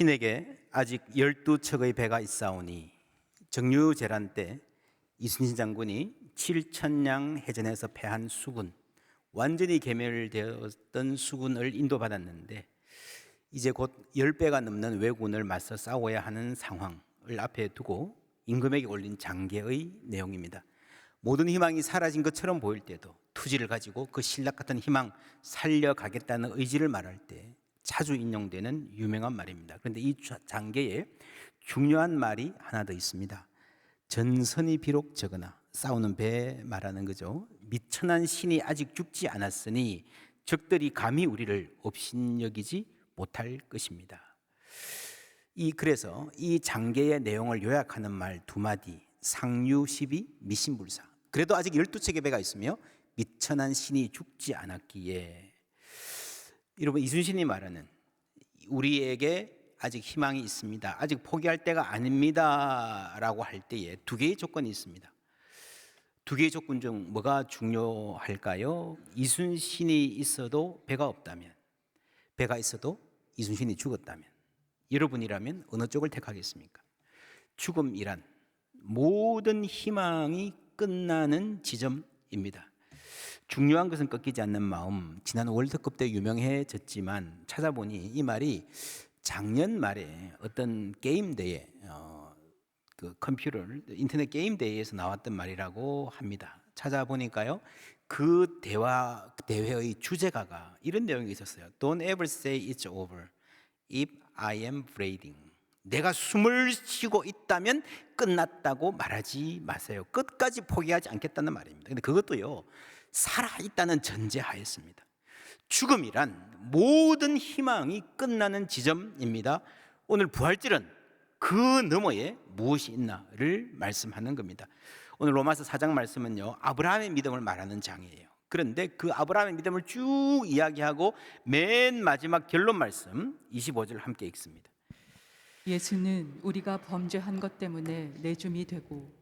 신에게 아직 열두 척의 배가 있사오니 정유 재란 때 이순신 장군이 7천량 해전에서 패한 수군 완전히 개멸되었던 수군을 인도받았는데 이제 곧 10배가 넘는 왜군을 맞서 싸워야 하는 상황을 앞에 두고 임금에게 올린 장계의 내용입니다. 모든 희망이 사라진 것처럼 보일 때도 투지를 가지고 그 신락 같은 희망 살려가겠다는 의지를 말할 때 자주 인용되는 유명한 말입니다. 그런데 이 장계에 중요한 말이 하나 더 있습니다. 전선이 비록 적으나 싸우는 배 말하는 거죠. 미천한 신이 아직 죽지 않았으니 적들이 감히 우리를 업신여기지 못할 것입니다. 이 그래서 이 장계의 내용을 요약하는 말 두 마디 12 미신불사. 그래도 아직 12척의 배가 있으며 미천한 신이 죽지 않았기에 여러분 이순신이 말하는 우리에게 아직 희망이 있습니다. 아직 포기할 때가 아닙니다라고 할 때에 두 개의 조건이 있습니다. 두 개의 조건 중 뭐가 중요할까요? 이순신이 있어도 배가 없다면, 배가 있어도 이순신이 죽었다면, 여러분이라면 어느 쪽을 택하겠습니까? 죽음이란 모든 희망이 끝나는 지점입니다. 중요한 것은 꺾이지 않는 마음. 지난 월드컵 때 유명해졌지만 찾아보니 이 말이 작년 말에 어떤 게임 대회, 어, 그 컴퓨터 인터넷 게임 대회에서 나왔던 말이라고 합니다. 찾아보니까요, 그 대화 대회의 주제가가 이런 내용이 있었어요. Don't ever say it's over if I am breathing. 내가 숨을 쉬고 있다면 끝났다고 말하지 마세요. 끝까지 포기하지 않겠다는 말입니다. 근데 그것도요, 살아 있다는 전제하였습니다. 죽음이란 모든 희망이 끝나는 지점입니다. 오늘 부활절은 그 너머에 무엇이 있나를 말씀하는 겁니다. 오늘 로마서 4장 말씀은요. 아브라함의 믿음을 말하는 장이에요. 그런데 그 아브라함의 믿음을 쭉 이야기하고 맨 마지막 결론 말씀 25절 함께 읽습니다. 예수는 우리가 범죄한 것 때문에 내줌이 되고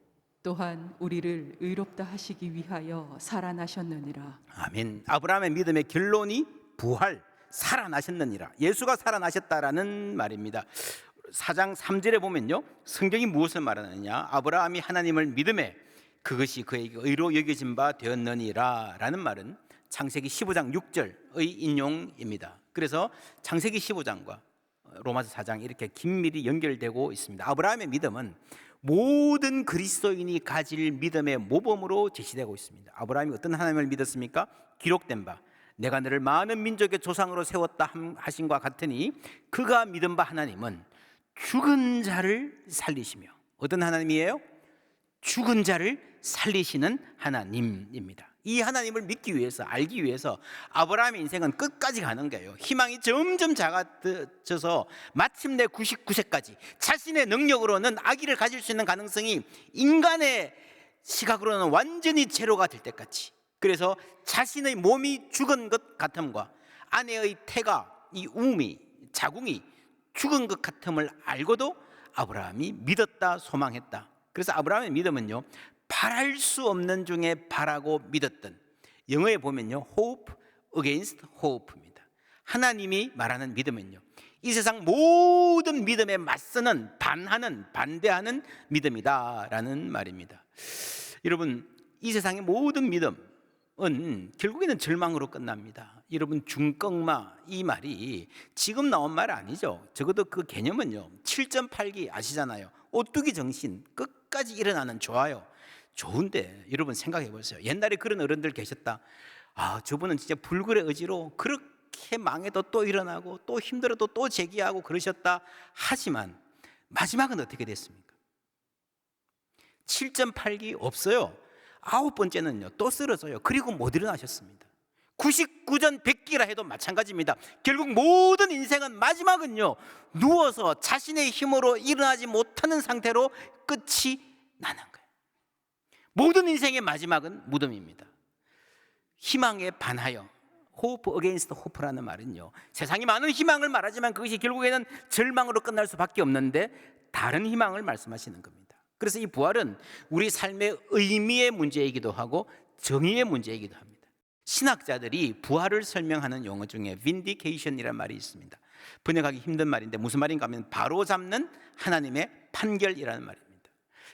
또한 우리를 의롭다 하시기 위하여 살아나셨느니라. 아멘. 아브라함의 믿음의 결론이 부활, 살아나셨느니라. 예수가 살아나셨다라는 말입니다. 4장 3절에 보면요. 성경이 무엇을 말하느냐? 아브라함이 하나님을 믿음에 그것이 그에게 의로 여겨진 바 되었느니라 라는 말은 창세기 15장 6절의 인용입니다. 그래서 창세기 15장과 로마서 4장 이렇게 긴밀히 연결되고 있습니다. 아브라함의 믿음은 모든 그리스도인이 가질 믿음의 모범으로 제시되고 있습니다. 아브라함이 어떤 하나님을 믿었습니까? 기록된 바 내가 너를 많은 민족의 조상으로 세웠다 하신과 같으니 그가 믿은 바 하나님은 죽은 자를 살리시며 어떤 하나님이에요? 죽은 자를 살리시는 하나님입니다. 이 하나님을 믿기 위해서 알기 위해서 아브라함의 인생은 끝까지 가는 거예요. 희망이 점점 작아져서 마침내 99세까지 자신의 능력으로는 아기를 가질 수 있는 가능성이 인간의 시각으로는 완전히 제로가 될 때까지. 그래서 자신의 몸이 죽은 것 같음과 아내의 태가 이 우미 자궁이 죽은 것 같음을 알고도 아브라함이 믿었다 소망했다. 그래서 아브라함의 믿음은요 바랄 수 없는 중에 바라고 믿었던 영어에 보면요 hope against hope입니다. 하나님이 말하는 믿음은요 이 세상 모든 믿음에 맞서는 반하는 반대하는 믿음이다라는 말입니다. 여러분 이 세상의 모든 믿음은 결국에는 절망으로 끝납니다. 여러분 중꺾마 이 말이 지금 나온 말 아니죠. 적어도 그 개념은요 7.8기 아시잖아요. 오뚜기 정신 끝까지 일어나는 좋아요. 좋은데 여러분 생각해 보세요. 옛날에 그런 어른들 계셨다. 아, 저분은 진짜 불굴의 의지로 그렇게 망해도 또 일어나고 또 힘들어도 또 재기하고 그러셨다. 하지만 마지막은 어떻게 됐습니까? 7.8기 없어요. 아홉 번째는요. 또 쓰러져요. 그리고 못 일어나셨습니다. 99전 100기라 해도 마찬가지입니다. 결국 모든 인생은 마지막은요. 누워서 자신의 힘으로 일어나지 못하는 상태로 끝이 나는 거예요. 모든 인생의 마지막은 무덤입니다. 희망에 반하여 hope against hope라는 말은요. 세상이 많은 희망을 말하지만 그것이 결국에는 절망으로 끝날 수밖에 없는데 다른 희망을 말씀하시는 겁니다. 그래서 이 부활은 우리 삶의 의미의 문제이기도 하고 정의의 문제이기도 합니다. 신학자들이 부활을 설명하는 용어 중에 vindication이라는 말이 있습니다. 번역하기 힘든 말인데 무슨 말인가 하면 바로 잡는 하나님의 판결이라는 말입니다.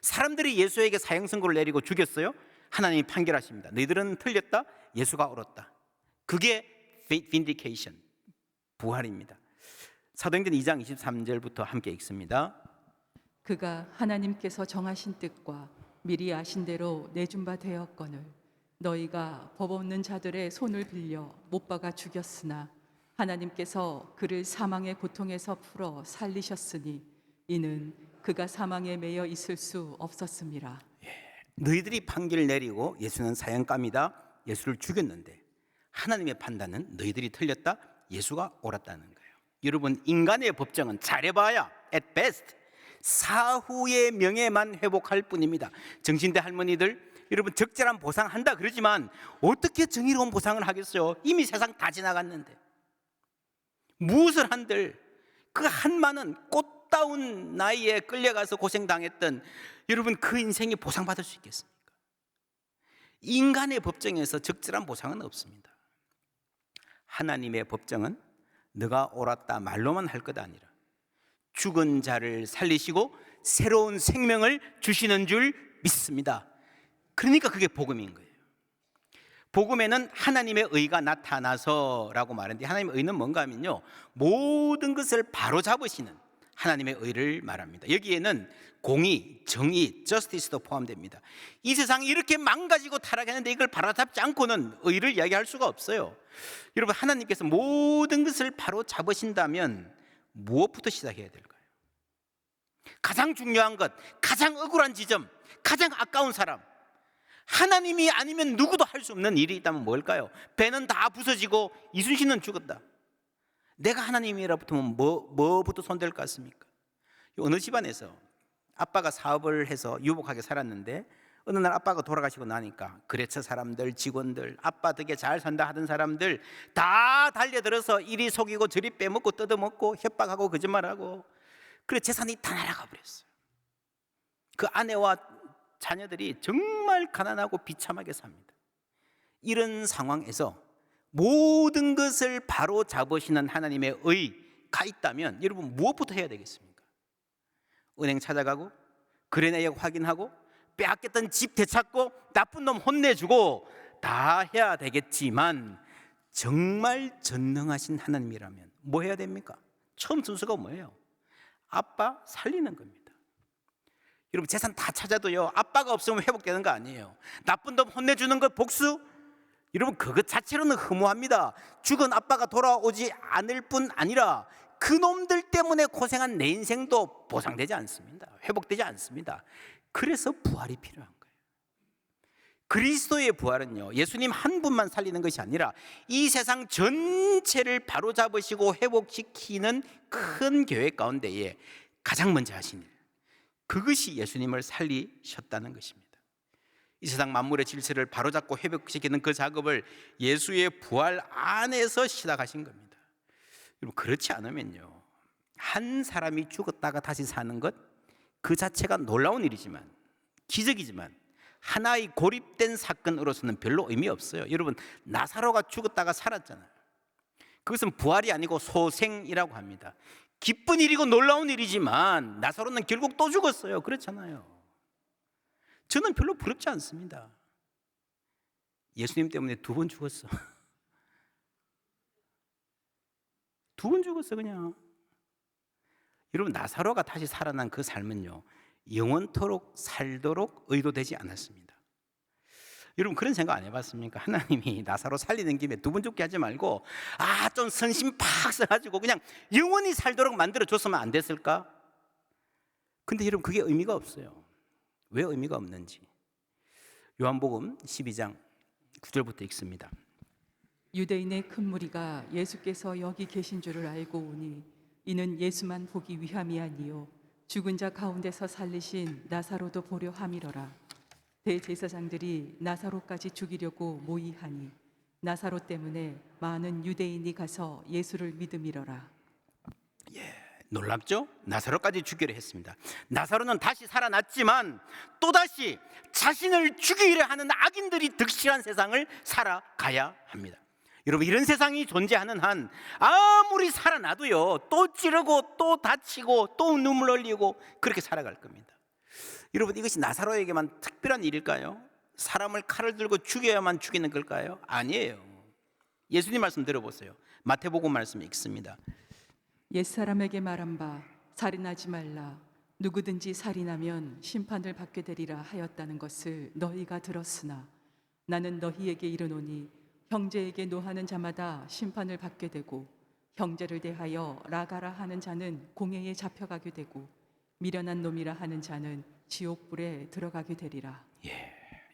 사람들이 예수에게 사형 선고를 내리고 죽였어요. 하나님이 판결하십니다. 너희들은 틀렸다. 예수가 옳았다. 그게 vindication 부활입니다. 사도행전 2장 23절부터 함께 읽습니다. 그가 하나님께서 정하신 뜻과 미리 아신 대로 내준 바 되었거늘 너희가 법 없는 자들의 손을 빌려 못 박아 죽였으나 하나님께서 그를 사망의 고통에서 풀어 살리셨으니 이는 그가 사망에 매여 있을 수 없었음이라 너희들이 판결을 내리고 예수는 사형감이다. 예수를 죽였는데 하나님의 판단은 너희들이 틀렸다. 예수가 옳았다는 거예요. 여러분 인간의 법정은 잘해봐야 at best 사후의 명예만 회복할 뿐입니다. 정신대 할머니들 여러분 적절한 보상한다 그러지만 어떻게 정의로운 보상을 하겠어요? 이미 세상 다 지나갔는데 무엇을 한들 그 한많은 꽃 다운 나이에 끌려가서 고생당했던 여러분 그 인생이 보상받을 수 있겠습니까? 인간의 법정에서 적절한 보상은 없습니다. 하나님의 법정은 너가 옳았다 말로만 할 것 아니라 죽은 자를 살리시고 새로운 생명을 주시는 줄 믿습니다. 그러니까 그게 복음인 거예요. 복음에는 하나님의 의가 나타나서라고 말하는데 하나님의 의는 뭔가 하면요. 모든 것을 바로 잡으시는 하나님의 의를 말합니다. 여기에는 공의, 정의, 저스티스도 포함됩니다. 이 세상이 이렇게 망가지고 타락했는데 이걸 바로잡지 않고는 의를 이야기할 수가 없어요. 여러분 하나님께서 모든 것을 바로 잡으신다면 무엇부터 시작해야 될까요? 가장 중요한 것, 가장 억울한 지점, 가장 아까운 사람. 하나님이 아니면 누구도 할 수 없는 일이 있다면 뭘까요? 배는 다 부서지고 이순신은 죽었다. 내가 하나님이라 붙으면 뭐, 뭐부터 손댈 것 같습니까? 어느 집안에서 아빠가 사업을 해서 유복하게 살았는데 어느 날 아빠가 돌아가시고 나니까 거래처 사람들, 직원들, 아빠 덕에 잘 산다 하던 사람들 다 달려들어서 이리 속이고 저리 빼먹고 뜯어먹고 협박하고 거짓말하고 그래 재산이 다 날아가 버렸어요. 그 아내와 자녀들이 정말 가난하고 비참하게 삽니다. 이런 상황에서 모든 것을 바로 잡으시는 하나님의 의가 있다면 여러분 무엇부터 해야 되겠습니까? 은행 찾아가고 거래 내역 확인하고 빼앗겼던 집 되찾고 나쁜 놈 혼내주고 다 해야 되겠지만 정말 전능하신 하나님이라면 뭐 해야 됩니까? 처음 순서가 뭐예요? 아빠 살리는 겁니다. 여러분 재산 다 찾아도요 아빠가 없으면 회복되는 거 아니에요. 나쁜 놈 혼내주는 것 복수 여러분 그것 자체로는 허무합니다. 죽은 아빠가 돌아오지 않을 뿐 아니라 그 놈들 때문에 고생한 내 인생도 보상되지 않습니다. 회복되지 않습니다. 그래서 부활이 필요한 거예요. 그리스도의 부활은요, 예수님 한 분만 살리는 것이 아니라 이 세상 전체를 바로잡으시고 회복시키는 큰 계획 가운데에 가장 먼저 하신 일. 그것이 예수님을 살리셨다는 것입니다. 이 세상 만물의 질서를 바로잡고 회복시키는 그 작업을 예수의 부활 안에서 시작하신 겁니다. 여러분 그렇지 않으면요 한 사람이 죽었다가 다시 사는 것 그 자체가 놀라운 일이지만 기적이지만 하나의 고립된 사건으로서는 별로 의미 없어요. 여러분 나사로가 죽었다가 살았잖아요. 그것은 부활이 아니고 소생이라고 합니다. 기쁜 일이고 놀라운 일이지만 나사로는 결국 또 죽었어요. 그렇잖아요. 저는 별로 부럽지 않습니다. 예수님 때문에 두 번 죽었어. 두 번 죽었어 그냥. 여러분 나사로가 다시 살아난 그 삶은요 영원토록 살도록 의도되지 않았습니다. 여러분 그런 생각 안 해봤습니까? 하나님이 나사로 살리는 김에 두 번 죽게 하지 말고 아 좀 선심 팍 써가지고 그냥 영원히 살도록 만들어 줬으면 안 됐을까? 근데 여러분 그게 의미가 없어요. 왜 의미가 없는지. 요한복음 12장 9절부터 읽습니다. 유대인의 큰 무리가 예수께서 여기 계신 줄을 알고 오니 이는 예수만 보기 위함이 아니요 죽은 자 가운데서 살리신 나사로도 보려 함이로라. 대제사장들이 나사로까지 죽이려고 모의하니 나사로 때문에 많은 유대인이 가서 예수를 믿음이로라 놀랍죠? 나사로까지 죽기로 했습니다. 나사로는 다시 살아났지만 또다시 자신을 죽이려 하는 악인들이 득실한 세상을 살아가야 합니다. 여러분 이런 세상이 존재하는 한 아무리 살아나도요 또 찌르고 또 다치고 또 눈물 흘리고 그렇게 살아갈 겁니다. 여러분 이것이 나사로에게만 특별한 일일까요? 사람을 칼을 들고 죽여야만 죽이는 걸까요? 아니에요. 예수님 말씀 들어보세요. 마태복음 말씀 읽습니다. 옛사람에게 말한 바 살인하지 말라. 누구든지 살인하면 심판을 받게 되리라 하였다는 것을 너희가 들었으나 나는 너희에게 이르노니 형제에게 노하는 자마다 심판을 받게 되고 형제를 대하여 라가라 하는 자는 공회에 잡혀가게 되고 미련한 놈이라 하는 자는 지옥 불에 들어가게 되리라.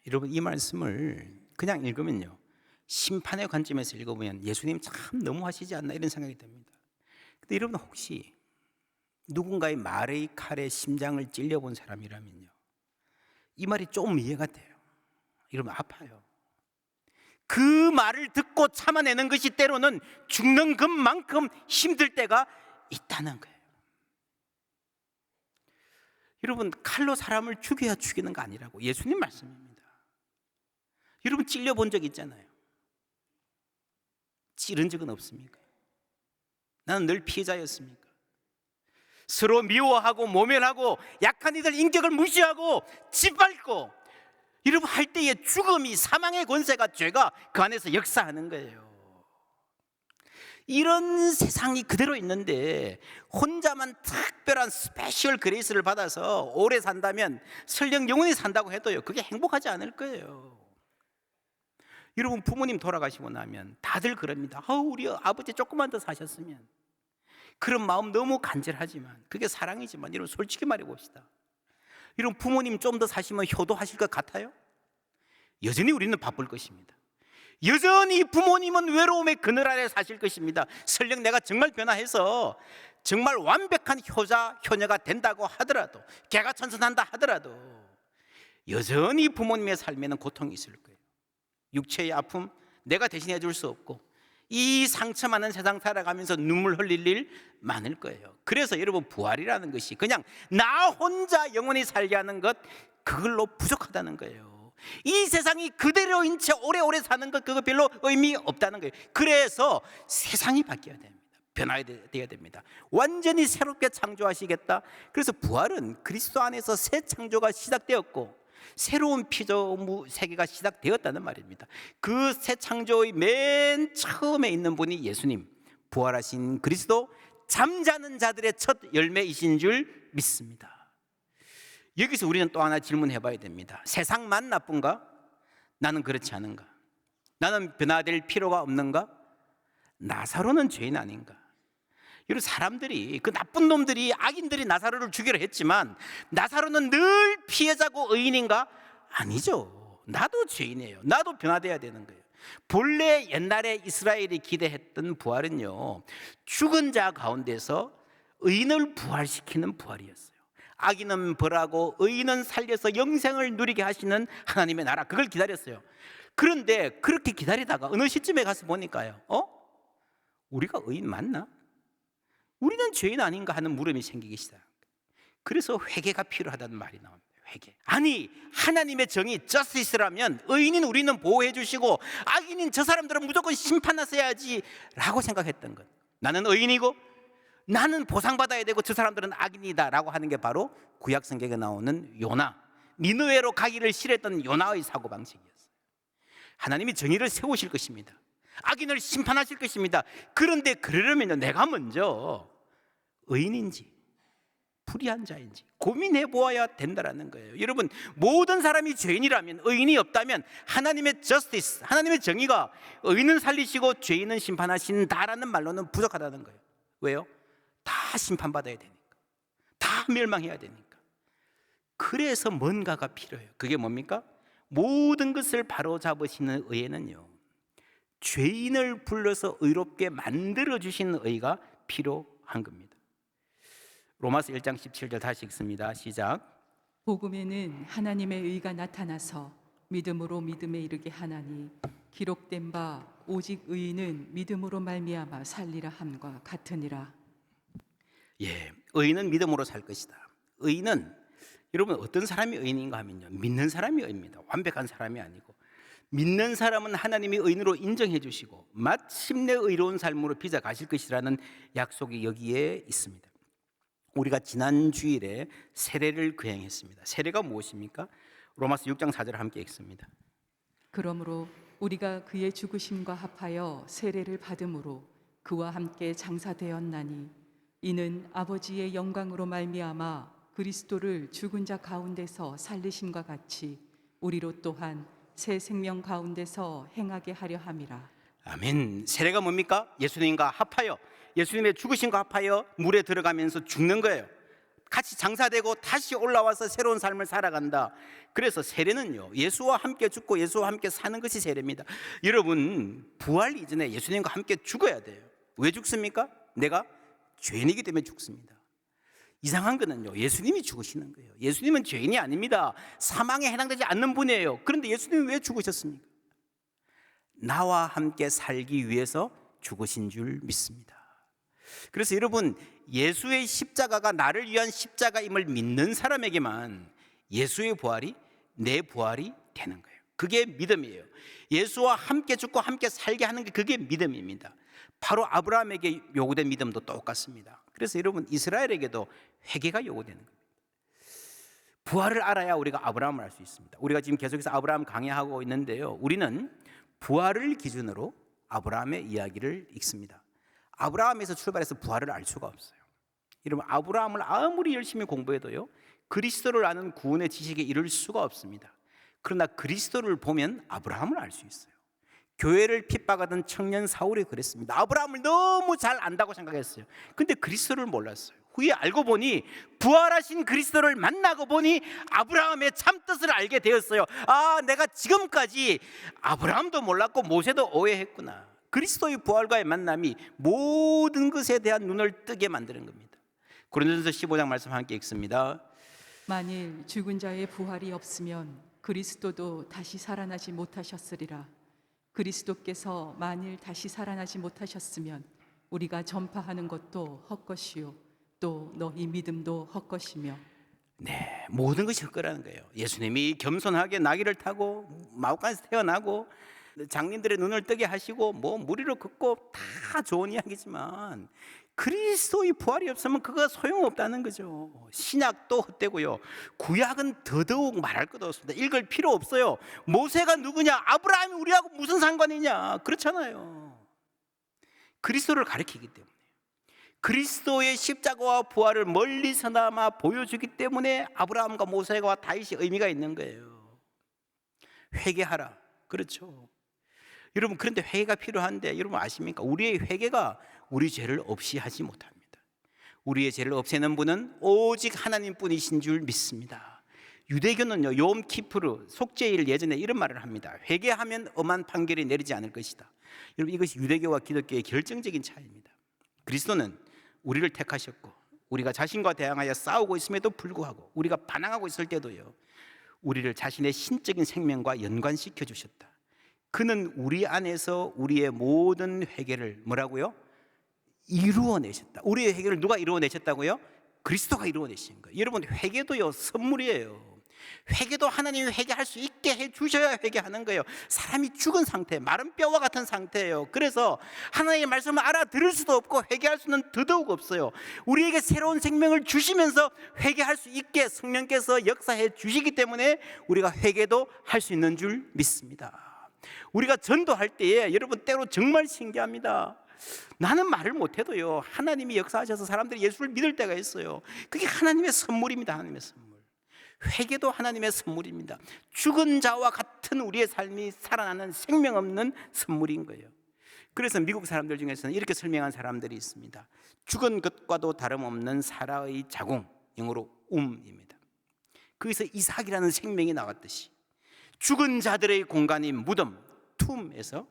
여러분 이 말씀을 그냥 읽으면요. 심판의 관점에서 읽어보면 예수님 참 너무하시지 않나 이런 생각이 듭니다. 여러분 혹시 누군가의 말의 칼에 심장을 찔려본 사람이라면요 이 말이 좀 이해가 돼요. 여러분 아파요. 그 말을 듣고 참아내는 것이 때로는 죽는 것만큼 힘들 때가 있다는 거예요. 여러분 칼로 사람을 죽여야 죽이는 거 아니라고 예수님 말씀입니다. 여러분 찔려 본 적 있잖아요. 찌른 적은 없습니까? 나는 늘 피해자였습니까? 서로 미워하고 모면하고 약한 이들 인격을 무시하고 짓밟고 여러분 할 때의 죽음이 사망의 권세가 죄가 그 안에서 역사하는 거예요. 이런 세상이 그대로 있는데 혼자만 특별한 스페셜 그레이스를 받아서 오래 산다면 설령 영원히 산다고 해도요 그게 행복하지 않을 거예요. 여러분 부모님 돌아가시고 나면 다들 그럽니다. 아 우리 아버지 조금만 더 사셨으면 그런 마음 너무 간절하지만 그게 사랑이지만 여러분 솔직히 말해 봅시다. 여러분 부모님 좀 더 사시면 효도하실 것 같아요? 여전히 우리는 바쁠 것입니다. 여전히 부모님은 외로움의 그늘 아래 사실 것입니다. 설령 내가 정말 변화해서 정말 완벽한 효자, 효녀가 된다고 하더라도, 개가 천선한다 하더라도, 여전히 부모님의 삶에는 고통이 있을 거예요. 육체의 아픔, 내가 대신해 줄 수 없고, 이 상처 많은 세상 살아가면서 눈물 흘릴 일 많을 거예요. 그래서 여러분, 부활이라는 것이 그냥 나 혼자 영원히 살게 하는 것, 그걸로 부족하다는 거예요. 이 세상이 그대로인 채 오래오래 사는 것 그거 별로 의미 없다는 거예요. 그래서 세상이 바뀌어야 됩니다. 변화해야 됩니다. 완전히 새롭게 창조하시겠다. 그래서 부활은 그리스도 안에서 새 창조가 시작되었고 새로운 피조물 세계가 시작되었다는 말입니다. 그 새 창조의 맨 처음에 있는 분이 예수님, 부활하신 그리스도, 잠자는 자들의 첫 열매이신 줄 믿습니다. 여기서 우리는 또 하나 질문해 봐야 됩니다. 세상만 나쁜가? 나는 그렇지 않은가? 나는 변화될 필요가 없는가? 나사로는 죄인 아닌가? 여러분 사람들이 그 나쁜 놈들이 악인들이 나사로를 죽이려 했지만 나사로는 늘 피해자고 의인인가? 아니죠. 나도 죄인이에요. 나도 변화돼야 되는 거예요. 본래 옛날에 이스라엘이 기대했던 부활은요. 죽은 자 가운데서 의인을 부활시키는 부활이었어요. 악인은 벌하고 의인은 살려서 영생을 누리게 하시는 하나님의 나라 그걸 기다렸어요. 그런데 그렇게 기다리다가 어느 시점에 가서 보니까요. 어? 우리가 의인 맞나? 우리는 죄인 아닌가 하는 물음이 생기기 시작. 그래서 회개가 필요하다는 말이 나옵니다. 회개. 아니 하나님의 정의 저스티스라면 의인인 우리는 보호해 주시고 악인인 저 사람들은 무조건 심판하셔야지라고 생각했던 것. 나는 의인이고 나는 보상받아야 되고 저 사람들은 악인이다라고 하는 게 바로 구약 성경에 나오는 요나 니느웨로 가기를 싫어했던 요나의 사고 방식이었어요. 하나님이 정의를 세우실 것입니다. 악인을 심판하실 것입니다. 그런데 그러려면 내가 먼저 의인인지 불의한 자인지 고민해 보아야 된다라는 거예요. 여러분 모든 사람이 죄인이라면 의인이 없다면 하나님의 저스티스 하나님의 정의가 의인은 살리시고 죄인은 심판하신다라는 말로는 부족하다는 거예요. 왜요? 다 심판받아야 되니까. 다 멸망해야 되니까. 그래서 뭔가가 필요해요. 그게 뭡니까? 모든 것을 바로 잡으시는 의에는요. 죄인을 불러서 의롭게 만들어 주시는 의가 필요한 겁니다. 로마서 1장 17절 다시 읽습니다. 시작. 복음에는 하나님의 의가 나타나서 믿음으로 믿음에 이르게 하나니 기록된 바 오직 의인은 믿음으로 말미암아 살리라 함과 같으니라 예, 의인은 믿음으로 살 것이다. 의인은 여러분 어떤 사람이 의인인가 하면요. 믿는 사람이 의인입니다. 완벽한 사람이 아니고 믿는 사람은 하나님이 의인으로 인정해 주시고 마침내 의로운 삶으로 빚어 가실 것이라는 약속이 여기에 있습니다. 우리가 지난 주일에 세례를 거행했습니다. 세례가 무엇입니까? 로마서 6장 4절 함께 읽습니다. 그러므로 우리가 그의 죽으심과 합하여 세례를 받음으로 그와 함께 장사되었나니 이는 아버지의 영광으로 말미암아 그리스도를 죽은 자 가운데서 살리심과 같이 우리로 또한 새 생명 가운데서 행하게 하려 함이라. 아멘. 세례가 뭡니까? 예수님과 합하여 예수님의 죽으심과 합하여 물에 들어가면서 죽는 거예요. 같이 장사되고 다시 올라와서 새로운 삶을 살아간다. 그래서 세례는요. 예수와 함께 죽고 예수와 함께 사는 것이 세례입니다. 여러분, 부활 이전에 예수님과 함께 죽어야 돼요. 왜 죽습니까? 내가 죄인이기 때문에 죽습니다. 이상한 거는요. 예수님이 죽으시는 거예요. 예수님은 죄인이 아닙니다. 사망에 해당되지 않는 분이에요. 그런데 예수님은 왜 죽으셨습니까? 나와 함께 살기 위해서 죽으신 줄 믿습니다. 그래서 여러분 예수의 십자가가 나를 위한 십자가임을 믿는 사람에게만 예수의 부활이 내 부활이 되는 거예요. 그게 믿음이에요. 예수와 함께 죽고 함께 살게 하는 게 그게 믿음입니다. 바로 아브라함에게 요구된 믿음도 똑같습니다. 그래서 여러분 이스라엘에게도 회개가 요구되는 겁니다. 부활을 알아야 우리가 아브라함을 알 수 있습니다. 우리가 지금 계속해서 아브라함 강의하고 있는데요. 우리는 부활을 기준으로 아브라함의 이야기를 읽습니다. 아브라함에서 출발해서 부활을 알 수가 없어요. 여러분 아브라함을 아무리 열심히 공부해도요. 그리스도를 아는 구원의 지식에 이를 수가 없습니다. 그러나 그리스도를 보면 아브라함을 알 수 있어요. 교회를 핍박하던 청년 사울이 그랬습니다. 아브라함을 너무 잘 안다고 생각했어요. 근데 그리스도를 몰랐어요. 후에 알고 보니 부활하신 그리스도를 만나고 보니 아브라함의 참 뜻을 알게 되었어요. 아, 내가 지금까지 아브라함도 몰랐고 모세도 오해했구나. 그리스도의 부활과의 만남이 모든 것에 대한 눈을 뜨게 만드는 겁니다. 고린도전서 15장 말씀 함께 읽습니다. 만일 죽은 자의 부활이 없으면 그리스도도 다시 살아나지 못하셨으리라. 그리스도께서 만일 다시 살아나지 못하셨으면 우리가 전파하는 것도 헛것이요 또 너희 믿음도 헛것이며 네, 모든 것이 헛거라는 거예요. 예수님이 겸손하게 나귀를 타고 마음까지 태어나고 장님들의 눈을 뜨게 하시고 뭐 무리로 걷고 다 좋은 이야기지만 그리스도의 부활이 없으면 그거 소용없다는 거죠. 신약도 헛되고요. 구약은 더더욱 말할 것도 없습니다. 읽을 필요 없어요. 모세가 누구냐? 아브라함이 우리하고 무슨 상관이냐? 그렇잖아요. 그리스도를 가리키기 때문에. 그리스도의 십자가와 부활을 멀리서나마 보여주기 때문에 아브라함과 모세와 다윗이 의미가 있는 거예요. 회개하라. 그렇죠. 여러분 그런데 회개가 필요한데 여러분 아십니까? 우리의 회개가 우리 죄를 없이 하지 못합니다. 우리의 죄를 없애는 분은 오직 하나님뿐이신 줄 믿습니다. 유대교는요 욤 키프르 속죄일 예전에 이런 말을 합니다. 회개하면 엄한 판결이 내리지 않을 것이다. 여러분 이것이 유대교와 기독교의 결정적인 차이입니다. 그리스도는 우리를 택하셨고 우리가 자신과 대항하여 싸우고 있음에도 불구하고 우리가 반항하고 있을 때도요 우리를 자신의 신적인 생명과 연관시켜 주셨다. 그는 우리 안에서 우리의 모든 회개를 뭐라고요? 이루어내셨다. 우리의 회개를 누가 이루어내셨다고요? 그리스도가 이루어내신 거예요. 여러분 회개도요 선물이에요. 회개도 하나님이 회개할 수 있게 해 주셔야 회개하는 거예요. 사람이 죽은 상태, 마른 뼈와 같은 상태예요. 그래서 하나님의 말씀을 알아들을 수도 없고 회개할 수는 더더욱 없어요. 우리에게 새로운 생명을 주시면서 회개할 수 있게 성령께서 역사해 주시기 때문에 우리가 회개도 할 수 있는 줄 믿습니다. 우리가 전도할 때에 여러분 때로 정말 신기합니다. 나는 말을 못해도요 하나님이 역사하셔서 사람들이 예수를 믿을 때가 있어요. 그게 하나님의 선물입니다. 하나님의 선물. 회개도 하나님의 선물입니다. 죽은 자와 같은 우리의 삶이 살아나는 생명 없는 선물인 거예요. 그래서 미국 사람들 중에서는 이렇게 설명한 사람들이 있습니다. 죽은 것과도 다름없는 사라의 자궁, 영어로 um입니다. 거기서 이삭이라는 생명이 나왔듯이 죽은 자들의 공간인 무덤, 툼에서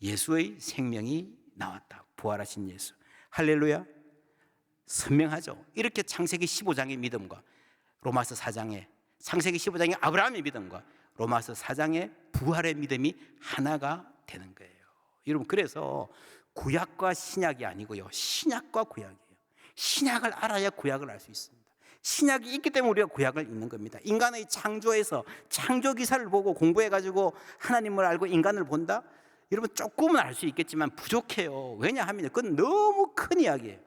예수의 생명이 나왔다. 부활하신 예수. 할렐루야. 선명하죠. 이렇게 창세기 15장의 믿음과 로마서 4장의 창세기 15장의 아브라함의 믿음과 로마서 4장의 부활의 믿음이 하나가 되는 거예요. 여러분 그래서 구약과 신약이 아니고요. 신약과 구약이에요. 신약을 알아야 구약을 알 수 있습니다. 신약이 있기 때문에 우리가 구약을 읽는 겁니다. 인간의 창조에서 창조 기사를 보고 공부해 가지고 하나님을 알고 인간을 본다? 여러분 조금은 알 수 있겠지만 부족해요. 왜냐하면 그건 너무 큰 이야기예요.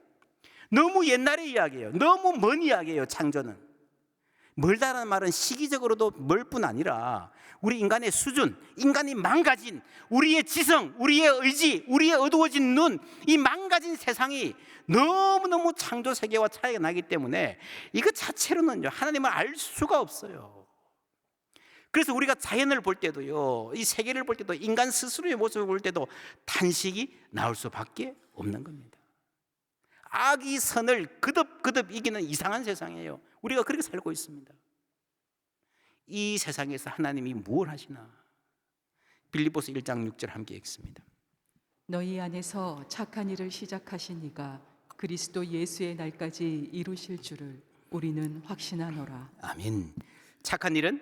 너무 옛날의 이야기예요. 너무 먼 이야기예요. 창조는. 멀다라는 말은 시기적으로도 멀 뿐 아니라 우리 인간의 수준, 인간이 망가진 우리의 지성, 우리의 의지, 우리의 어두워진 눈, 이 망가진 세상이 너무너무 창조 세계와 차이가 나기 때문에 이거 자체로는요, 하나님을 알 수가 없어요. 그래서 우리가 자연을 볼 때도요, 이 세계를 볼 때도 인간 스스로의 모습을 볼 때도 탄식이 나올 수밖에 없는 겁니다. 악이 선을 그득그득 이기는 이상한 세상이에요. 우리가 그렇게 살고 있습니다. 이 세상에서 하나님이 무엇 하시나? 빌립보서 1장 6절 함께 읽습니다. 너희 안에서 착한 일을 시작하신 이가 그리스도 예수의 날까지 이루실 줄을 우리는 확신하노라. 아멘. 착한 일은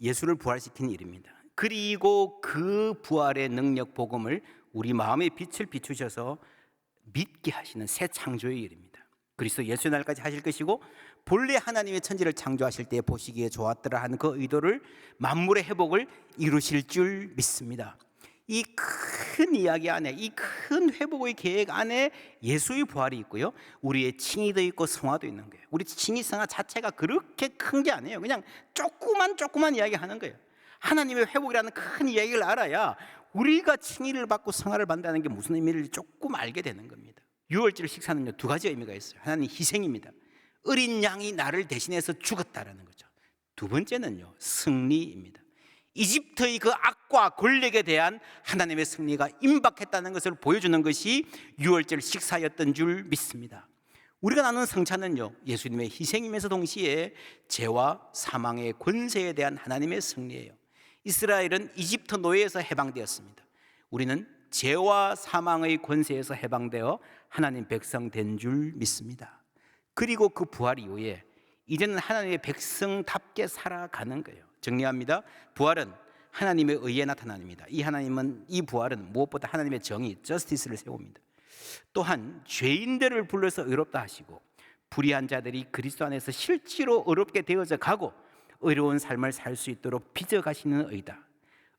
예수를 부활시킨 일입니다. 그리고 그 부활의 능력 복음을 우리 마음의 빛을 비추셔서 믿게 하시는 새 창조의 일입니다. 그리스도 예수의 날까지 하실 것이고 본래 하나님의 천지를 창조하실 때 보시기에 좋았더라 하는 그 의도를 만물의 회복을 이루실 줄 믿습니다. 이 큰 이야기 안에 이 큰 회복의 계획 안에 예수의 부활이 있고요. 우리의 칭의도 있고 성화도 있는 거예요. 우리 칭의 성화 자체가 그렇게 큰 게 아니에요. 그냥 조그만 조그만 이야기 하는 거예요. 하나님의 회복이라는 큰 이야기를 알아야 우리가 칭의를 받고 성화를 받는다는 게 무슨 의미를 조금 알게 되는 겁니다. 유월절 식사는요 두 가지 의미가 있어요. 하나는 희생입니다. 어린 양이 나를 대신해서 죽었다라는 거죠. 두 번째는요 승리입니다. 이집트의 그 악과 권력에 대한 하나님의 승리가 임박했다는 것을 보여주는 것이 유월절 식사였던 줄 믿습니다. 우리가 나누는 성찬은요 예수님의 희생이면서 동시에 죄와 사망의 권세에 대한 하나님의 승리예요. 이스라엘은 이집트 노예에서 해방되었습니다. 우리는 죄와 사망의 권세에서 해방되어 하나님 백성 된 줄 믿습니다. 그리고 그 부활 이후에 이제는 하나님의 백성답게 살아가는 거예요. 정리합니다. 부활은 하나님의 의에 나타납니다. 이 하나님은 이 부활은 무엇보다 하나님의 정의, 저스티스를 세웁니다. 또한 죄인들을 불러서 의롭다 하시고 불의한 자들이 그리스도 안에서 실제로 의롭게 되어져 가고 의로운 삶을 살 수 있도록 빚어 가시는 의다.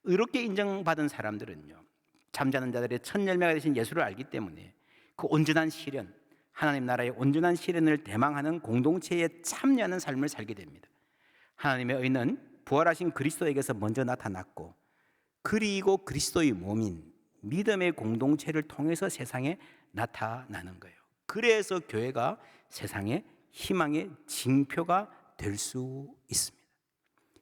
의롭게 인정받은 사람들은요. 잠자는 자들의 첫 열매가 되신 예수를 알기 때문에 그 온전한 시련, 하나님 나라의 온전한 시련을 대망하는 공동체에 참여하는 삶을 살게 됩니다. 하나님의 의는 부활하신 그리스도에게서 먼저 나타났고 그리고 그리스도의 몸인 믿음의 공동체를 통해서 세상에 나타나는 거예요. 그래서 교회가 세상의 희망의 징표가 될 수 있습니다.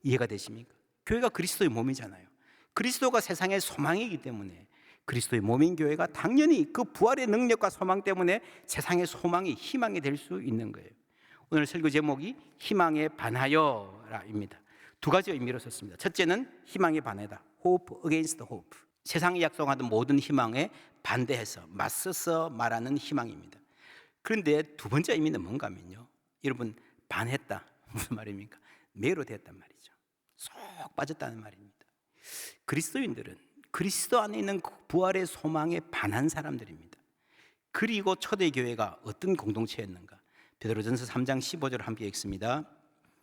이해가 되십니까? 교회가 그리스도의 몸이잖아요. 그리스도가 세상의 소망이기 때문에 그리스도의 몸인 교회가 당연히 그 부활의 능력과 소망 때문에 세상의 소망이 희망이 될 수 있는 거예요. 오늘 설교 제목이 희망에 반하여라입니다. 두 가지 의미로 썼습니다. 첫째는 희망에 반하다. hope against hope. 세상이 약속하던 모든 희망에 반대해서 맞서서 말하는 희망입니다. 그런데 두 번째 의미는 뭔가 하면요. 여러분 반했다. 무슨 말입니까? 매로 되었단 말이죠. 쏙 빠졌다는 말입니다. 그리스도인들은 그리스도 안에 있는 그 부활의 소망에 반한 사람들입니다. 그리고 초대 교회가 어떤 공동체였는가? 베드로전서 3장 15절 함께 읽습니다.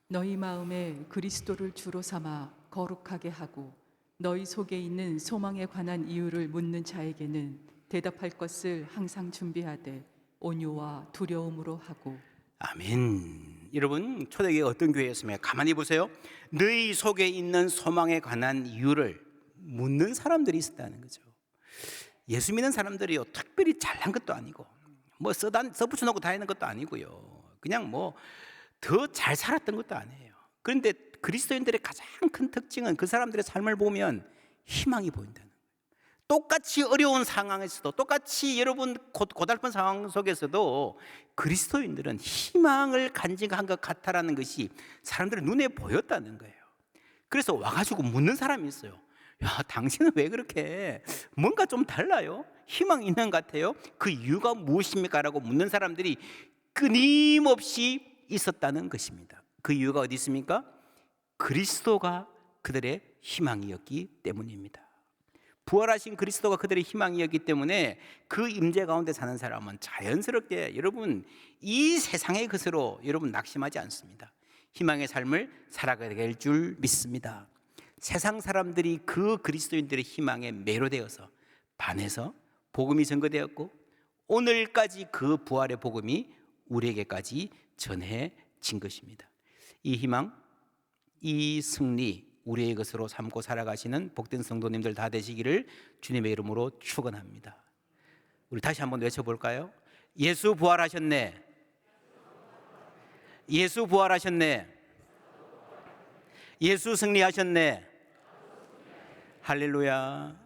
너희 마음에 그리스도를 주로 삼아 거룩하게 하고 너희 속에 있는 소망에 관한 이유를 묻는 자에게는 대답할 것을 항상 준비하되 온유와 두려움으로 하고 아멘. 여러분 초대교회 어떤 교회였습니까? 가만히 보세요. 너희 속에 있는 소망에 관한 이유를 묻는 사람들이 있었다는 거죠. 예수 믿는 사람들이요 특별히 잘난 것도 아니고 뭐 써다 써붙여 놓고 다니는 것도 아니고요. 그냥 뭐 더 잘 살았던 것도 아니에요. 그런데 그리스도인들의 가장 큰 특징은 그 사람들의 삶을 보면 희망이 보인다는 거예요. 똑같이 어려운 상황에서도 똑같이 여러분 고, 고달픈 상황 속에서도 그리스도인들은 희망을 간직한 것 같다라는 것이 사람들의 눈에 보였다는 거예요. 그래서 와가지고 묻는 사람이 있어요. 야, 당신은 왜 그렇게 뭔가 좀 달라요? 희망 있는 것 같아요? 그 이유가 무엇입니까? 라고 묻는 사람들이 끊임없이 있었다는 것입니다. 그 이유가 어디 있습니까? 그리스도가 그들의 희망이었기 때문입니다. 부활하신 그리스도가 그들의 희망이었기 때문에 그 임재 가운데 사는 사람은 자연스럽게 여러분 이 세상의 것으로 여러분 낙심하지 않습니다. 희망의 삶을 살아가게 될 줄 믿습니다. 세상 사람들이 그 그리스도인들의 희망에 매료되어서 반해서 복음이 전거되었고 오늘까지 그 부활의 복음이 우리에게까지 전해진 것입니다. 이 희망, 이 승리 우리의 것으로 삼고 살아가시는 복된 성도님들 다 되시기를 주님의 이름으로 축원합니다. 우리 다시 한번 외쳐볼까요? 예수 부활하셨네. 예수 부활하셨네. 예수 승리하셨네. 할렐루야.